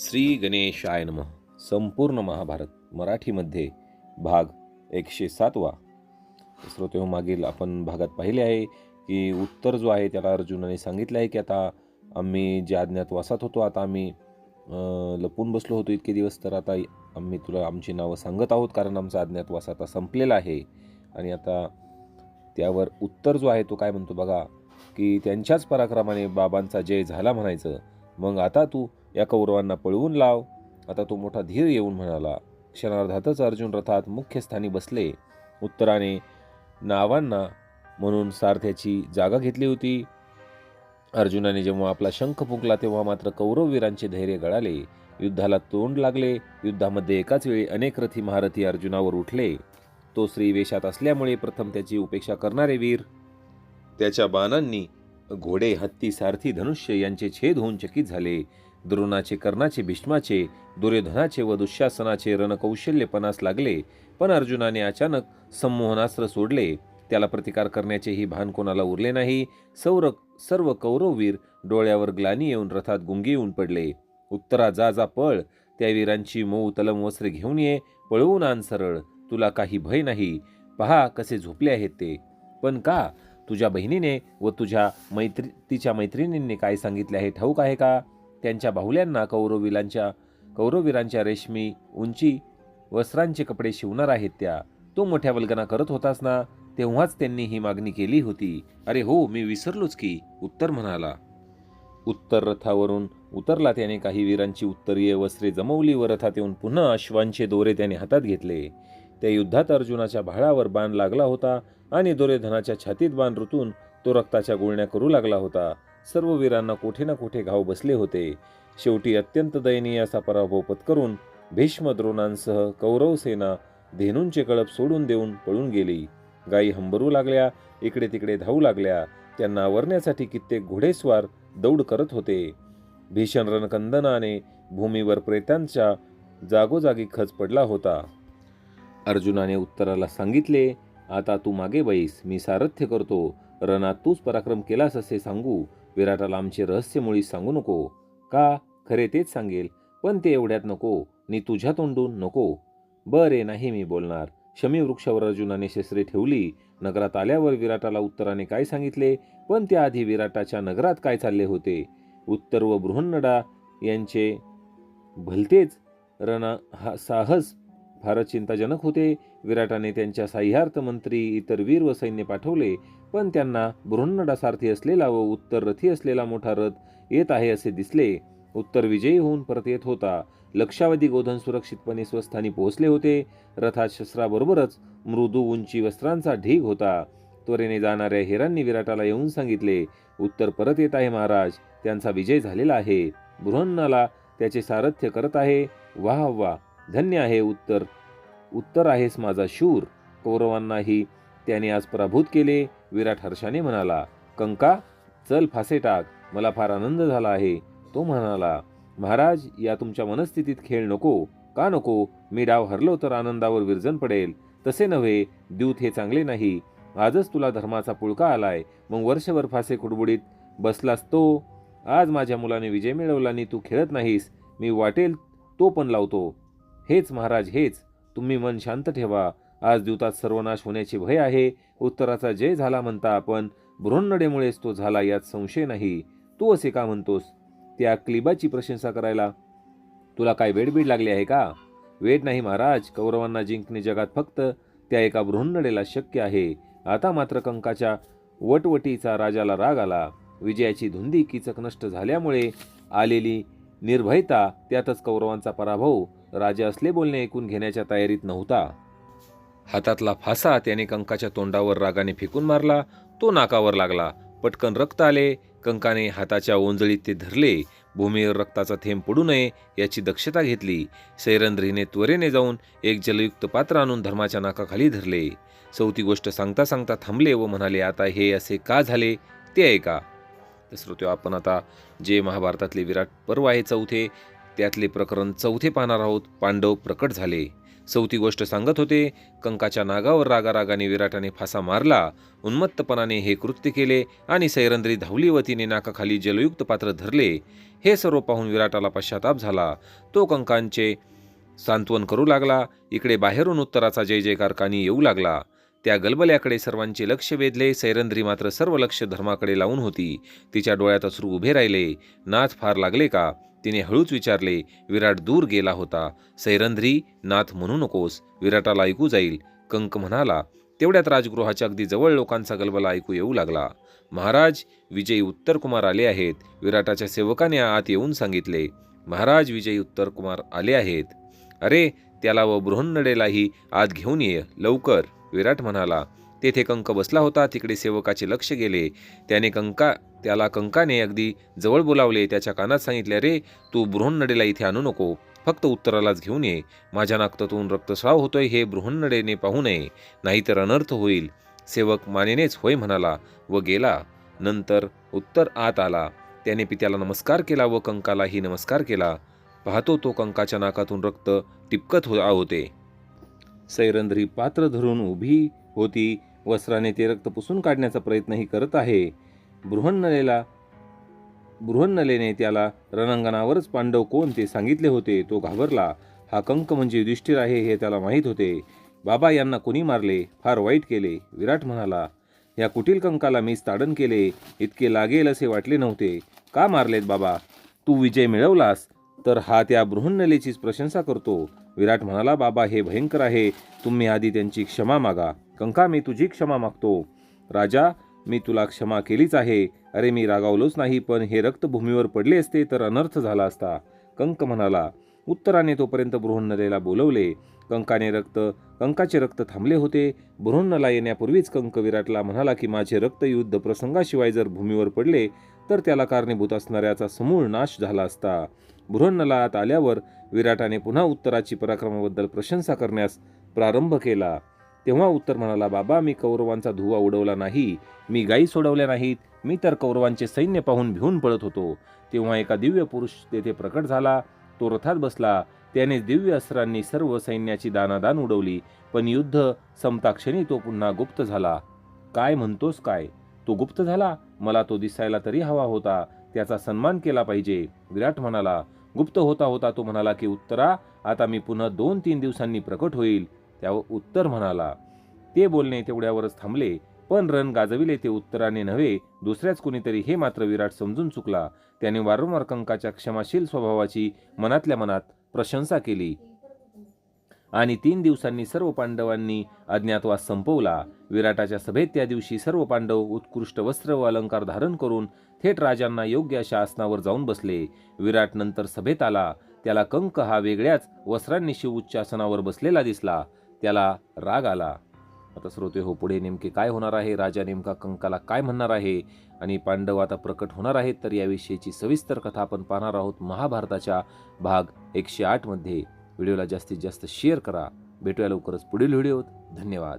श्री गणेशाय नमः. संपूर्ण महाभारत मराठीमध्ये भाग एकशे सातवा. श्रोते हो, मागील आपण भागात पाहिले आहे की उत्तर जो आहे त्याला अर्जुनाने सांगितलं आहे की आता आम्ही ज्या अज्ञातवासात होतो आता आम्ही लपून बसलो होतो इतके दिवस तर आता आम्ही तुला आमची नावं सांगत आहोत कारण आमचा अज्ञातवास आता संपलेला आहे. आणि आता त्यावर उत्तर जो आहे तो काय म्हणतो बघा की त्यांच्याच पराक्रमाने बाबांचा जय झाला म्हणायचं. मग आता तू या कौरवांना पळवून लाव. आता तो मोठा धीर येऊन म्हणाला क्षणार्धातच अर्जुन रथात मुख्य स्थानी बसले. उत्तराने नावांना म्हणून सारथ्याची जागा घेतली होती. अर्जुनाने जेव्हा आपला शंख फुकला तेव्हा मात्र कौरववीरांचे धैर्य गळाले. युद्धाला तोंड लागले. युद्धामध्ये एकाच वेळी अनेक रथी महारथी अर्जुनावर उठले. तो स्त्री वेशात असल्यामुळे प्रथम त्याची उपेक्षा करणारे वीर. त्याच्या बाणांनी घोडे हत्ती सारथी धनुष्य यांचे छेद होऊन चकित झाले. द्रोणाचे कर्णाचे भीष्माचे दुर्योधनाचे व दुःशासनाचे रणकौशल्यपणास लागले पण अर्जुनाने अचानक संमोहनास्त्र सोडले. त्याला प्रतिकार करण्याचेही भान कोणाला उरले नाही. सौर सर्व कौरववीर डोळ्यावर ग्लानी येऊन रथात गुंगी येऊन पडले. उत्तरा जा जा पळ. त्या वीरांची मऊ तलम वस्त्रे घेऊन ये. पळवून आण सरळ. तुला काही भय नाही. पहा कसे झोपले आहेत ते. पण का? तुझ्या बहिणीने व तुझ्या मैत्री तिच्या मैत्रिणींनी काय सांगितले आहे ठाऊक आहे का? त्यांच्या बाहुल्यांना कौरवीलांच्या कौरवीरांच्या रेशमी उंची वस्त्रांचे कपडे शिवणार आहेत त्या. तो मोठ्या वल्गना करत होतास ना तेव्हाच त्यांनी ही मागणी केली होती. अरे हो मी विसरलोच की उत्तर म्हणाला. उत्तर रथावरून उतरला त्याने काही वीरांची उत्तरीय वस्त्रे जमवली व रथात येऊन पुन्हा अश्वांचे दोरे त्याने हातात घेतले. त्या युद्धात अर्जुनाच्या भाळावर बाण लागला होता आणि दुर्योधनाच्या छातीत बाण ऋतून तो रक्ताच्या गुळण्या करू लागला होता. सर्व वीरांना कोठे ना कोठे घाव बसले होते. शेवटी अत्यंत दयनीय असा पराभव पत्करून भीष्म द्रोणांसह कौरव सेना धेनूंचे कळप सोडून देऊन पळून गेली. गायी हंबरू लागल्या इकडे तिकडे धावू लागल्या. त्यांना आवरण्यासाठी कित्येक घोडेस्वार दौड करत होते. भीषण रणकंदनाने भूमीवर प्रेतांच्या जागोजागी खच पडला होता. अर्जुनाने उत्तराला सांगितले आता तू मागे बैस मी सारथ्य करतो. रणात तूच पराक्रम केलास असे सांगू. विराटाला आमचे रहस्य मुळी सांगू नको. का? खरे तेच सांगेल. पण ते एवढ्यात नको. नी तुझ्या तोंडून नको. बरे नाही मी बोलणार. शमी वृक्षावर अर्जुनाने शस्त्रे ठेवली. नगरात आल्यावर विराटाला उत्तराने काय सांगितले? पण त्याआधी विराटाच्या नगरात काय चालले होते? उत्तर व बृहन्नडा यांचे भलतेच रणा हा साहस फारच चिंताजनक होते. विराटाने त्यांच्या साह्यार्थ मंत्री इतर वीर व सैन्य पाठवले पण त्यांना बृहन्नडासारथी असलेला व उत्तर रथी असलेला मोठा रथ येत आहे असे दिसले. उत्तर विजयी होऊन परत येत होता. लक्षावधी गोधन सुरक्षितपणे स्वस्थानी पोहोचले होते. रथात शस्त्राबरोबरच मृदू उंची वस्त्रांचा ढीग होता. त्वरेने जाणाऱ्या हेरांनी विराटाला येऊन सांगितले उत्तर परत येत आहे महाराज. त्यांचा विजय झालेला आहे. बृहन्नाला त्याचे सारथ्य करत आहे. वाह वाह धन्य आहे उत्तर. उत्तर आहेस माझा शूर. कौरवांनाही त्याने आज पराभूत केले. विराट हर्षाने म्हणाला कंका चल फासे टाक. मला फार आनंद झाला आहे. तो म्हणाला महाराज या तुमच्या मनस्थितीत खेळ नको. का नको? मी डाव हरलो तर आनंदावर विरजन पडेल. तसे नव्हे द्यूत हे चांगले नाही. आजच तुला धर्माचा पुळका आलाय. मग वर्षभर फासे कुडबुडीत बसलास तो. आज माझ्या मुलाने विजय मिळवला आणि तू खेळत नाहीस. मी वाटेल तो पण लावतो. हेच महाराज हेच. तुम्ही मन शांत ठेवा. आज द्यूतात सर्वनाश होण्याचे भय आहे. उत्तराचा जय झाला म्हणता आपण. भ्रोन्नडेमुळेच तो झाला यात संशय नाही. तू असे का म्हणतोस? त्या क्लिबाची प्रशंसा करायला. तुला काय वेडबीड लागली आहे का? वेड नाही महाराज. कौरवांना जिंकणे जगात फक्त त्या एका बृहन्नडेला शक्य आहे. आता मात्र कंकाच्या वटवटीचा राजाला राग आला. विजयाची धुंदी किचक नष्ट झाल्यामुळे आलेली निर्भयता त्यातच कौरवांचा पराभव राजा असले बोलणे ऐकून घेण्याच्या तयारीत नव्हता. हातातला फासा त्याने कंकाच्या तोंडावर रागाने फेकून मारला तो नाकावर लागला. पटकन रक्त आले कंकाने हाताच्या ओंजळीत ते धरले भूमीवर रक्ताचा थेंब पडू नये याची दक्षता घेतली. सैरंद्रीने त्वरेने जाऊन एक जलयुक्त पात्र आणून धर्माच्या नाकाखाली धरले. चौथी गोष्ट सांगता सांगता थांबले व म्हणाले आता हे असे का झाले? ते ऐका. तर श्रोत्यो आपण आता जे महाभारतातले विराट पर्व आहे चौथे त्यातले प्रकरण चौथे पाहणार आहोत. पांडव प्रकट झाले. चौथी गोष्ट सांगत होते कंकाच्या नागावर रागारागाने विराटाने फासा मारला. उन्मत्तपणाने हे कृत्य केले आणि सैरंद्री धावली व तिने नाकाखाली जलयुक्त पात्र धरले. हे सर्व पाहून विराटाला पश्चाताप झाला. तो कंकांचे सांत्वन करू लागला. इकडे बाहेरून उत्तराचा जय जयकार कानी येऊ लागला. त्या गलबल्याकडे सर्वांचे लक्ष वेधले. सैरंद्री मात्र सर्व लक्ष धर्माकडे लावून होती. तिच्या डोळ्यात अश्रू उभे राहिले. नाच फार लागले का? तिने हळूच विचारले विराट दूर गेला होता. सैरंध्री नाथ म्हणू नकोस. विराटाला ऐकू जाईल. कंक म्हणाला तेवढ्यात राजगृहाच्या अगदी जवळ लोकांचा गलबला ऐकू येऊ लागला. महाराज विजयी उत्तर कुमार आले आहेत. विराटाच्या सेवकाने आत येऊन सांगितले महाराज विजयी उत्तर कुमार आले आहेत. अरे त्याला व बृहन्नडेलाही आत घेऊन ये. लवकर. विराट म्हणाला तेथे कंक बसला होता तिकडे सेवकाचे लक्ष गेले. त्याने कंका त्याला कंकाने अगदी जवळ बोलावले. त्याच्या कानात सांगितले रे तू बृहन्नडेला इथे आणू नको. फक्त उत्तरालाच घेऊन ये. माझ्या नाकतातून रक्तस्राव होतोय हे बृहन्नडेने पाहू नये. नाहीतर अनर्थ होईल. सेवक मानेनेच होय म्हणाला व गेला. नंतर उत्तर आत आला. त्याने पित्याला नमस्कार केला व कंकालाही नमस्कार केला. पाहतो तो कंकाच्या नाकातून रक्त टिपकत हो होते. सैरंध्री पात्र धरून उभी होती. वस्त्राने ते रक्त पुसून काढण्याचा प्रयत्नही करत आहे. बृहन्नलेला बृहन्नलेने त्याला रणांगणावरच पांडव कोण ते सांगितले होते तो घाबरला. हा कंक म्हणजे युधिष्ठिर आहे हे त्याला माहीत होते. बाबा यांना कोणी मारले? फार वाईट केले विराट म्हणाला. या कुटील कंकाला मीच ताडण केले इतके लागेल असे वाटले नव्हते. का मारलेत बाबा? तू विजय मिळवलास. तर हा त्या बृहन्नलेचीच प्रशंसा करतो. विराट म्हणाला बाबा हे भयंकर आहे. तुम्ही आधी त्यांची क्षमा मागा. कंका मी तुझी क्षमा मागतो. राजा मी तुला क्षमा केलीच आहे. अरे मी रागावलोच नाही पण हे रक्त भूमीवर पडले असते तर अनर्थ झाला असता. कंक म्हणाला उत्तराने तोपर्यंत बृहन्नलेला बोलवले. कंकाने रक्त कंकाचे रक्त थांबले होते. बृहन्नला येण्यापूर्वीच कंक विराटला म्हणाला की माझे रक्त युद्ध प्रसंगाशिवाय जर भूमीवर पडले तर त्याला कारणीभूत असणाऱ्याचा समूळ नाश झाला असता. बृहन्नलात आल्यावर विराटाने पुन्हा उत्तराची पराक्रमाबद्दल प्रशंसा करण्यास प्रारंभ केला. तेव्हा उत्तर म्हणाला बाबा मी कौरवांचा धुवा उडवला नाही. मी गायी सोडवल्या नाहीत. मी तर कौरवांचे सैन्य पाहून भिवून पळत होतो. तेव्हा एका दिव्य पुरुष तेथे प्रकट झाला. तो रथात बसला. त्याने दिव्य अस्त्रांनी सर्व सैन्याची दानादान उडवली. पण युद्ध संपताक्षणी तो पुन्हा गुप्त झाला. काय म्हणतोस काय? तो गुप्त झाला? मला तो दिसायला तरी हवा होता. त्याचा सन्मान केला पाहिजे. विराट म्हणाला गुप्त होता होता तो म्हणाला की उत्तरा आता मी पुन्हा दोन तीन दिवसांनी प्रकट होईल. त्यावर उत्तर म्हणाला ते बोलणे तेवढ्यावरच थांबले पण रण गाजविले ते उत्तराने नव्हे दुसऱ्याच कोणीतरी हे मात्र विराट समजून चुकला. त्याने वारंवार कंकाच्या क्षमाशील स्वभावाची मनातल्या मनात प्रशंसा केली. आणि तीन दिवसांनी सर्व पांडवांनी अज्ञातवास संपवला. विराटाच्या सभेत त्या दिवशी सर्व पांडव उत्कृष्ट वस्त्र व अलंकार धारण करून थेट राजांना योग्य अशा आसनावर जाऊन बसले. विराट नंतर सभेत आला. त्याला कंक हा वेगळ्याच वस्त्रांनी शिवउच्च आसनावर बसलेला दिसला. त्याला राग आला. आता श्रोते हो पुढे नेमके काय होणार आहे? राजा नेमका कंकाला काय म्हणणार आहे? आणि पांडव आता प्रकट होणार आहेत तर याविषयीची सविस्तर कथा आपण पाहणार आहोत महाभारताच्या भाग एकशे आठमध्ये व्हिडिओला जास्तीत जास्त शेअर करा. भेटूया लवकरच पुढील व्हिडिओत. धन्यवाद.